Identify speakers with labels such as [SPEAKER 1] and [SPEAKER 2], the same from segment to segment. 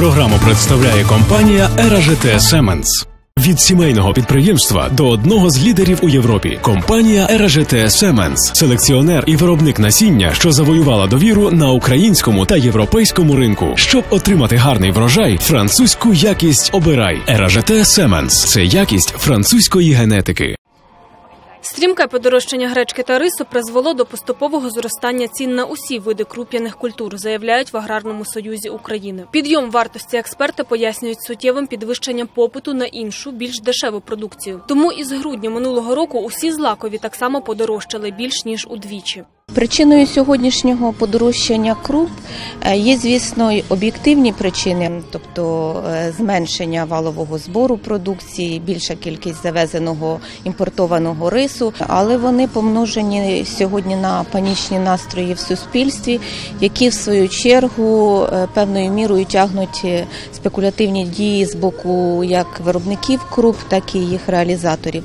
[SPEAKER 1] програму представляє компанія ЕРАЖТ Семенс. Від сімейного підприємства до одного з лідерів у Європі. Компанія ЕРАЖТ Семенс, селекціонер і виробник насіння, що завоювала довіру на українському та європейському ринку. Щоб отримати гарний врожай, французьку якість обирай. ЕРАЖТ Семенс це якість французької генетики.
[SPEAKER 2] Стрімке подорожчання гречки та рису призвело до поступового зростання цін на усі види круп'яних культур, заявляють в аграрному союзі України. Підйом вартості експерти пояснюють суттєвим підвищенням попиту на іншу, більш дешеву продукцію. Тому із грудня минулого року усі злакові так само подорожчали більш ніж удвічі.
[SPEAKER 3] Причиною сьогоднішнього подорожчання круп е, є, звісно, об'єктивні причини, тобто е, зменшення валового збору продукції, більша кількість завезеного імпортованого рису, але вони помножені сьогодні на панічні настрої в суспільстві, які в свою чергу е, певною мірою тягнуть спекулятивні дії з боку як виробників круп, так і їх реалізаторів.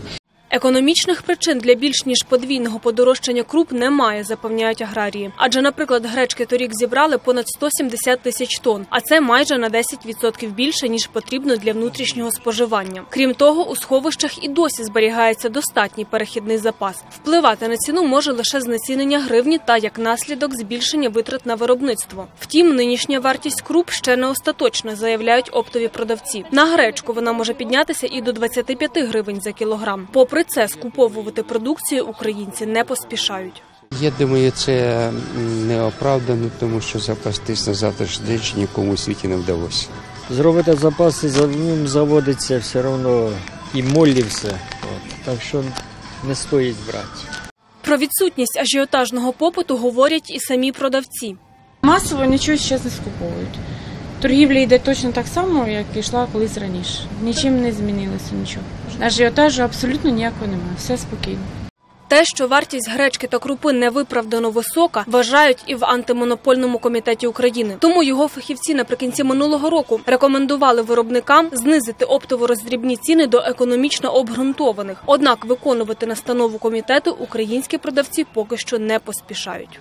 [SPEAKER 2] Економічних причин для більш ніж подвійного подорожчання круп немає, запевняють аграрії. Адже, наприклад, гречки торік зібрали понад 170 тисяч тонн, а це майже на 10% більше ніж потрібно для внутрішнього споживання. Крім того, у сховищах і досі зберігається достатній перехідний запас. Впливати на ціну може лише знецінення гривні та як наслідок збільшення витрат на виробництво. Втім, нинішня вартість круп ще не остаточна, заявляють оптові продавці. На гречку вона може піднятися і до 25 гривень за кілограм. Попри це скуповувати продукцію українці не поспішають.
[SPEAKER 4] Я думаю, це не оправдано, тому що запастись на завтрашній день нікому у світі не вдалося.
[SPEAKER 5] Зробити запаси за ним заводиться все одно і молі все. От. Так що не стоїть брати.
[SPEAKER 2] Про відсутність ажіотажного попиту говорять і самі продавці.
[SPEAKER 6] Масово нічого зараз не скуповують. Торгівля йде точно так само, як йшла колись раніше. Нічим не змінилося нічого. Ажіотажу абсолютно ніякого немає. Все спокійно.
[SPEAKER 2] Те, що вартість гречки та крупи невиправдано висока, вважають і в антимонопольному комітеті України. Тому його фахівці наприкінці минулого року рекомендували виробникам знизити оптово-роздрібні ціни до економічно обґрунтованих. Однак виконувати настанову комітету українські продавці поки що не поспішають.